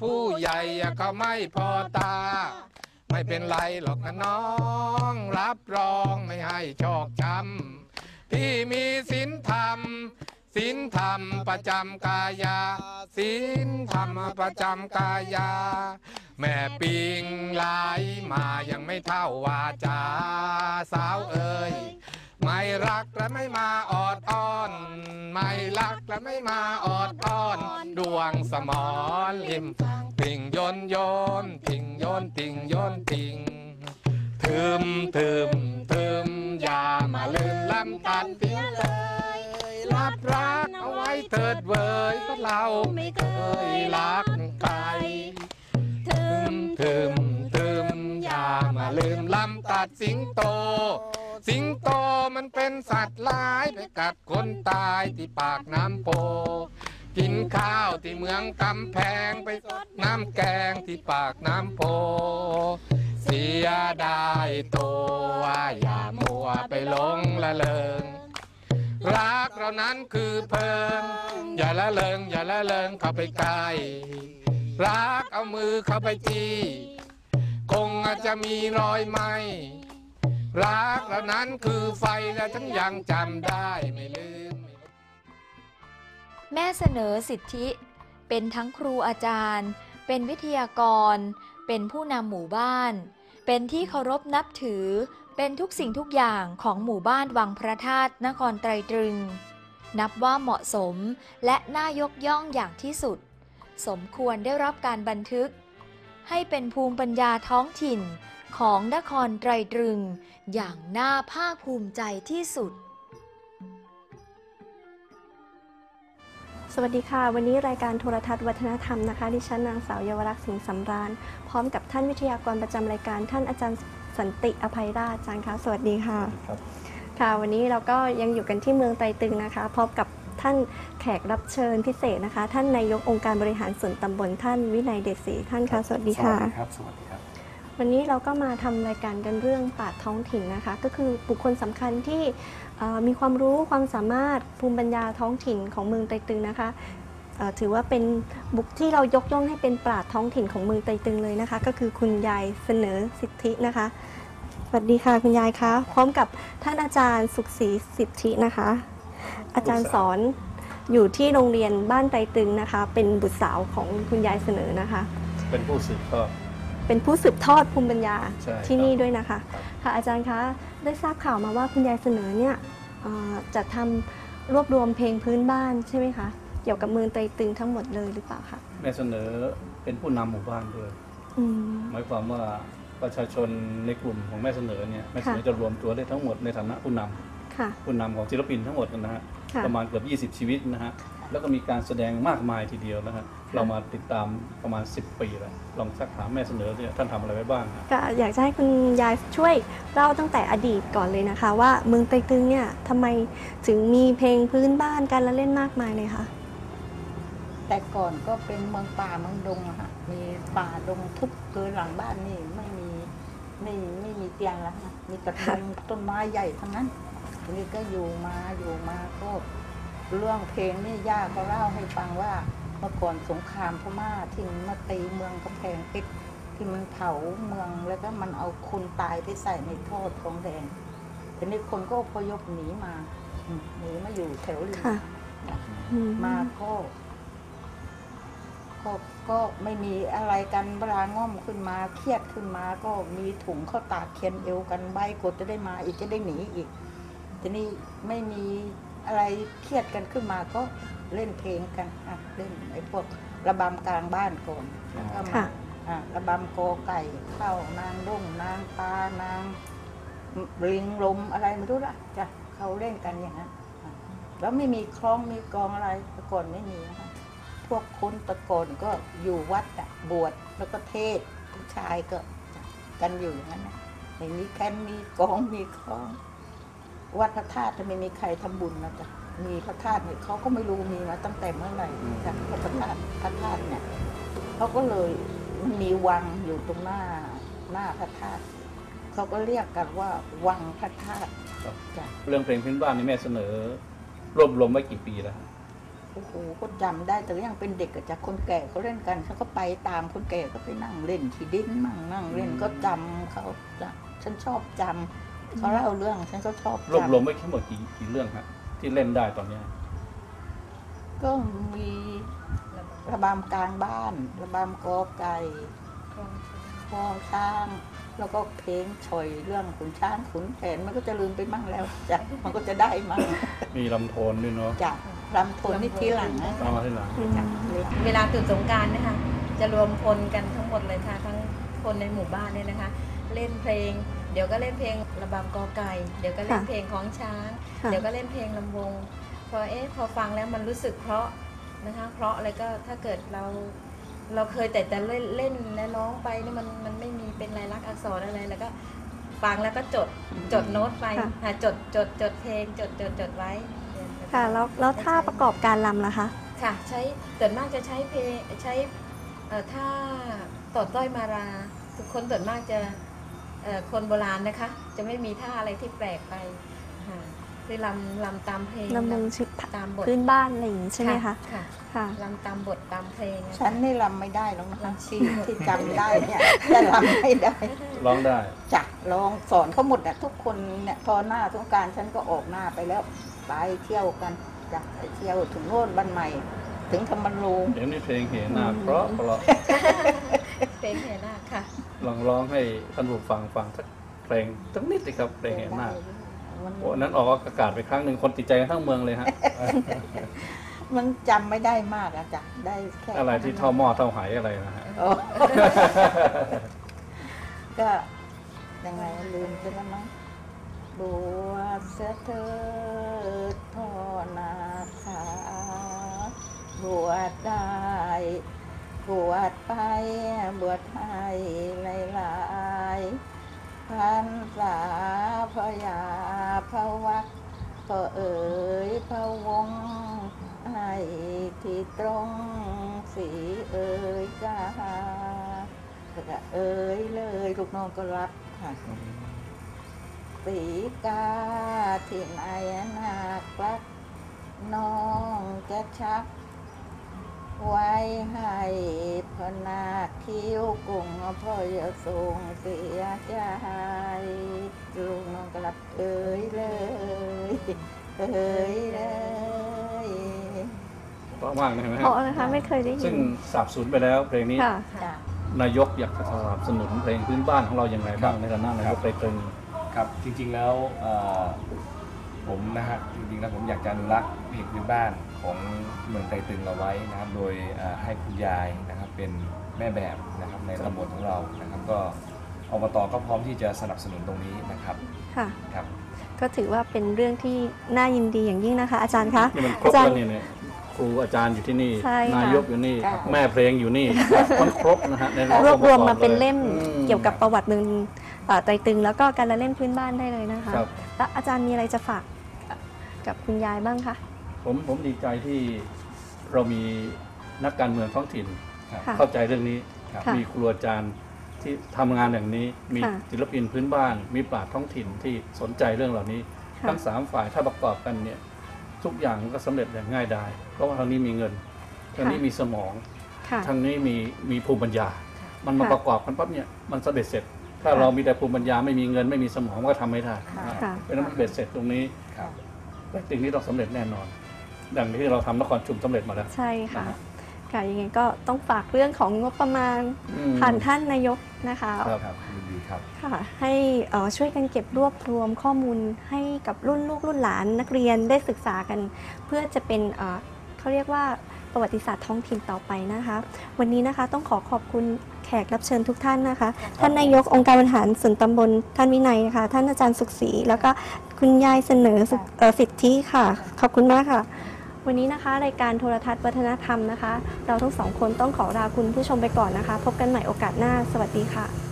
ผู้ใหญ่ก็ไม่พอตา ไม่เป็นไรหรอกนะน้อง รับรองไม่ให้ชอกช้ำที่มีศีลธรรมศีลธรรมประจำกายาศีลธรรมประจำกายา แม่ปิงไหลมายังไม่เท่าวาจาสาวเอ่ย รักและไม่มาออดอ้อน ไม่รักและไม่มาออดอ้อน ดวงสมอนริมติ่งโยนโยนติ่งโยนติ่งโยนติ่งทึมทึมทึมอย่ามาลืมลำตันเสียเลยรับรักเอาไว้เถิดเวยเพราะเราไม่เคยรักใครทึมทึมทึมอย่ามาลืมลำตัดสิงโต สิงโตมันเป็นสัตว์ร้ายไปกัดคนตายที่ปากน้ำโพกินข้าวที่เมืองกำแพงไปสดน้ำแกงที่ปากน้ำโพ เสียดายตัวอย่ามัวไปหลงละเริงรักเรานั้นคือเพลิง อย่าละเริงอย่าละเริงเข้าไปใกล้รักเอามือเข้าไปจีคงอาจจะมีรอยไหม รักเรานั้นคือไฟและทั้งยังจำได้ไม่ลืม แม่เสนอสิทธิ เป็นทั้งครูอาจารย์ เป็นวิทยากร เป็นผู้นำหมู่บ้าน เป็นที่เคารพนับถือ เป็นทุกสิ่งทุกอย่างของหมู่บ้านวังพระธาตุนครไตรตรึง นับว่าเหมาะสมและน่ายกย่องอย่างที่สุด สมควรได้รับการบันทึก ให้เป็นภูมิปัญญาท้องถิ่น ของนครไตรตรึง อย่างน่าภาคภูมิใจที่สุด สวัสดีค่ะ วันนี้รายการโทรทัศน์วัฒนธรรมนะคะดิฉันนางสาวเยาวรักษ์สิงห์สำราญ พร้อมกับท่านวิทยากรประจำรายการท่านอาจารย์สันติอภัยราชอาจารย์คะสวัสดีค่ะครับค่ะ วันนี้เราก็ยังอยู่กันที่เมืองไตรตึงนะคะ พร้อมกับท่านแขกรับเชิญพิเศษนะคะ ท่านนายกองค์การบริหารส่วนตำบลท่านวินัยเดชศรีท่านคะสวัสดีค่ะสวัสดีครับสวัสดีครับ วันนี้เราก็มาทำรายการกันเรื่องป่าท้องถิ่นนะคะ ก็คือบุคคลสำคัญที่มีความรู้ความสามารถภูมิปัญญาท้องถิ่นของเมืองไตรตึงนะคะถือว่าเป็นบุคที่เรายกย่องให้เป็นปราชญ์ท้องถิ่นของเมืองไตรตึงเลยนะคะ ก็คือคุณยายเสนอสิทธินะคะสวัสดีค่ะคุณยายคะพร้อมกับท่านอาจารย์สุขศรีสิทธินะคะ อาจารย์สอนอยู่ที่โรงเรียนบ้านไตรตึงนะคะ เป็นบุตรสาวของคุณยายเสนอนะคะ เป็นผู้สืบทอด เป็นผู้สืบทอดภูมิปัญญาใช่ที่ครับนี่ด้วยนะคะครับค่ะอาจารย์คะได้ทราบข่าวมาว่าคุณยายเสนอเนี่ยเอ่อจะทำรวบรวมเพลงพื้นบ้านใช่ไหมคะเกี่ยวกับเมืองไตรตึงทั้งหมดเลยหรือเปล่าคะแม่เสนอเป็นผู้นำหมู่บ้านด้วย อืม หมายความว่าประชาชนในกลุ่มของแม่เสนอเนี่ยแม่เสนอค่ะ จะรวมตัวได้ทั้งหมดในฐานะผู้นำค่ะ ผู้นำของศิลปินทั้งหมดนะฮะค่ะ ประมาณเกือบ 20 ชีวิตนะฮะแล้วก็มีการแสดงมากมายทีเดียวนะฮะเรามาติดตามประมาณ 10 ปีแล้วลองสักถามแม่เสนอเนี่ยท่านทำอะไรไว้บ้างฮะก็อยากจะให้คุณยายช่วยเล่าตั้งแต่อดีตก่อนเลยนะคะ ว่าเมืองไตรตึงเนี่ยทำไมถึงมีเพลงพื้นบ้านการละเล่นมากมายเลยคะแต่ก่อนก็เป็นเมืองป่าเมืองดงอะค่ะมีป่าดงทุกคือหลังบ้านนี่ไม่มีไม่ไม่มีเตียงแล้วค่ะมีแต่ต้นต้นไม้ใหญ่ทั้งนั้นที นี้ก็อยู่มาอยู่มาก็เรื่องเพลงนี่ย่าก็เล่าให้ฟังว่าเมื่อก่อนสงครามพม่าที่มันมาตีเมืองกำแพงเพชรที่มันเผาเมืองแล้วก็มันเอาคนตายไปใส่ในโทษทองแดงทีนี้คนก็อพยพหนีมาอืมหนีมาอยู่แถวริมค่ะอืมาก็ก็ก็ไม่มีอะไรกันเวลาง่อมขึ้นมาเครียดขึ้นมา ก็มีถุงข้าวตากเคียนเอวกันใบกดจะได้มาอีกจะได้หนีอีก ทีนี้ไม่มีอะไรเครียดกันขึ้นมาก็เล่นเพลงกันอะเล่นไอ้พวกระบำกลางบ้านก่อนแล้วก็มาค่ะ อะระบำโกไก่เข้านางด้งนางปลานางลิงลมอะไรไม่รู้ละจ้ะเขาเล่นกันอย่างนั้นอะแล้วไม่มีคล้องมีกลองอะไรแต่ก่อนไม่มีนะคะพวกคนแตะโกอนก็อยู่วัดอะบวชแล้วก็เทศน์ผู้ชายก็ กันอยู่อย่างนั้นนะไม่มีแคนมีกลองมีคล้อง วัดพระธาตุจะไม่มีใครทำบุญนะจ๊ะมีพระธาตุเนี่ยเขาก็ไม่รู้มีมาตั้งแต่เมื่อไหร่จ้ะพระธาตุพระธาตุเนี่ยเขาก็เลยมีวังอยู่ตรงหน้าหน้าพระธาตุเขาก็เรียกกันว่าวังพระธาตุครับจ้ะเรื่องเพลงพื้นบ้านนี่แม่เสนอ รวบรวมไว้กี่ปีแล้วฮะโอ้โหก็จำได้แต่ยังเป็นเด็กกับจากคนแก่เขาเล่นกันฉันก็ไปตามคนแก่ก็ไปนั่งเล่นที่ดินมั่งนั่งเล่นก็จำเขาจะฉันชอบจำ เขาเล่าเรื่องฉันก็ชอบรวบรวมจำไว้ทั้งหมดกี่กี่เรื่องฮะที่เล่นได้ตอนเนี้ยก็มีระบำกลางบ้าน ระบำกอไก่คลองช้าง แล้วก็เพลงฉ่อยเรื่องขุนช้างขุนแผนมันก็จะลืมไปมั่งแล้วจ้ะมันก็จะได้มั่งมีลำโทนด้วยเนาะจ้ะรำทนนี่ทีหลังนะเอามาที่หลังอืมจ้ะเล็กเวลาตื่นสงกรารนะคะ จะรวมพลกันทั้งหมดเลยค่ะ ทั้งคนในหมู่บ้านเนี่ยนะคะ เล่นเพลง เดี๋ยวก็เล่นเพลงระบำกอไก่ เดี๋ยวก็เล่นค่ะเพลงของช้างค่ะเดี๋ยวก็เล่นเพลงลำวง พอเอ๊ะพอฟังแล้วมันรู้สึกเพราะนะคะ เพราะอะไรก็ถ้าเกิดเราเราเคยแต่แต่เล่นเล่นและร้องไปนี่มันมันไม่มีเป็นลายลักษณ์อักษรอะไรแล้วก็ฟังแล้วก็จดจดโน้ตไปค่ะค่ะจดจดจดเพลงจดจดจดไว้ค่ะแล้วแล้วท่าประกอบการลำล่ะคะค่ะใช้ส่วนมากจะใช้เพลงใช้เอ่อท่าต่อต้อยมาราทุกคนส่วนมากจะเอ่อ คนโบราณนะคะ จะไม่มีท่าอะไรที่แปลกไปค่ะคือลำลำตามเพลงลำวงชุดตามบทพื้นบ้านอะไรอย่างนี้ใช่ไหมคะค่ะค่ะลำตามบทตามเพลงะคะฉันนี่รำไม่ได้หรอกนะคะที่ที่จำได้เนี่ยแต่รำไม่ได้ร้องได้จ้ะลองสอนเขาหมดน่ะทุกคนเนี่ยพอหน้าสงกรารฉันก็ออกหน้าไปแล้วไปเที่ยวกันจ้ะไปเที่ยวถึงโน่นบ้านใหม่ ถึงธรรมรูงเดี๋ยวนี้เพลงเหนาเพราะเพราะเพลงแห่นาคค่ะ ลองร้องให้ท่านผู้ฟังฟังสักเพลงสักนิดสิครับเพลงเหนามันโอ้อันนั้นออกอากาศไปครั้งหนึ่งคนติดใจกันทั้งเมืองเลยฮะ มันจำไม่ได้มากอะจ้ะได้แค่อะไรที่เท่าหม้อเท่าไหอะไรนะฮะโอ้ก็ยังไงลืมไปแล้วมั้งบวชเสียเถิดพ่อนาคาบวชได้ บวชไปบวชให้หลายๆพันษาพยาพวักก็เอ่ยพระวงให้ที่ตรงสีเอ่ยจ้าก็เอ่ยเลยลูกน้องก็รับค่ะสีกาที่นายนาครักน้องจะชัก ไว้ให้พนาคคิ้วกุ้งพ่ออย่าส่งเสียใจลูกน้องก็รับเอ่ยเลยเอ่ยเลยเพราะมากนะเห็นไหมเพฮะราะนะคะไม่เคยได้ยิซึ่งนสาบสูญไปแล้วเพลงนี้ ค่ะ จ้ะ นายกอยากจะสนับสนุนเพลงพื้นบ้านของเราอย่างไรบ้างในฐานะนายกไปตรึง ครับจริงๆแล้วเอ่อ ผมนะฮะจริงๆแล้วผมอยากจะอนุรักษ์เพลงพื้นบ้านของเมืองไตรตึงเราไว้นะครับ โดยเอ่อให้คุณยายนะครับเป็นแม่แบบนะครับในตำบลของเรานะครับ ก็อบตก็พร้อมที่จะสนับสนุนตรงนี้นะครับค่ะ ครับ ก็ถือว่าเป็นเรื่องที่น่ายินดีอย่างยิ่งนะคะ อาจารย์คะ นี่มันครบอาจารย์แล้วเนี่ยเนี่ยครูอาจารย์อยู่ที่นี่ ใช่ค่ะ นายกอยู่นี่แม่เพลงอยู่นี่ มันครบนะฮะในรวบรวมมาเป็นเล่มอืมเกี่ยวกับประวัติเมืองเอ่อ ไตรตึงแล้วก็การละเล่นพื้นบ้านได้เลยนะคะครับ แล้วอาจารย์มีอะไรจะฝากกับคุณยายบ้างคะ ผมผมดีใจที่เรามีนักการเมืองท้องถิ่นครับค่ะ เข้าใจเรื่องนี้ครับค่ะ มีครูอาจารย์ที่ทำงานอย่างนี้ มีค่ะศิลปินพื้นบ้าน มีปราชญ์ท้องถิ่นที่สนใจเรื่องเหล่านี้ ค่ะ ทั้งสามฝ่ายถ้าประกอบกันเนี่ยทุกอย่างก็สำเร็จอย่างง่ายดายเพราะว่าทางนี้มีเงินทางนี้มีสมอง ค่ะ ทางนี้มีมีภูมิปัญญา มันมาค่ะ ประกอบกันปั๊บเนี่ยมันสำเร็จเสร็จ ถ้าค่ะเรามีแต่ภูมิปัญญาไม่มีเงินไม่มีสมองมันก็ทำไม่ได้ค่ะเพราะฉะนั้นมันเบ็ดเสร็จตรงนี้ครับแต่สิ่งนี้ต้องสำเร็จแน่นอน ดังที่เราทำนครชุมสำเร็จมาแล้ว ใช่ค่ะนะฮะค่ะยังไงก็ต้องฝากเรื่องของงบประมาณอืมผ่านท่านนายกนะคะครับครับยินดีครับค่ะให้เอ่อช่วยกันเก็บรวบรวมข้อมูลให้กับรุ่นลูกรุ่นหลานนักเรียนได้ศึกษากัน เพื่อจะเป็นเอ่อเขาเรียกว่า ประวัติศาสตร์ท้องถิ่นต่อไปนะคะ วันนี้นะคะต้องขอขอบคุณแขกรับเชิญทุกท่านนะคะ ท่านนายกองค์การบริหารส่วนตำบลท่านวินัยค่ะ ท่านอาจารย์สุขศรีแล้วก็คุณยายเสนอสุขเอ่อสิทธิค่ะ ขอบคุณมากค่ะ วันนี้นะคะ รายการโทรทัศน์วัฒนธรรมนะคะ เราทั้งสองคนต้องขอลาคุณผู้ชมไปก่อนนะคะ พบกันใหม่โอกาสหน้า สวัสดีค่ะ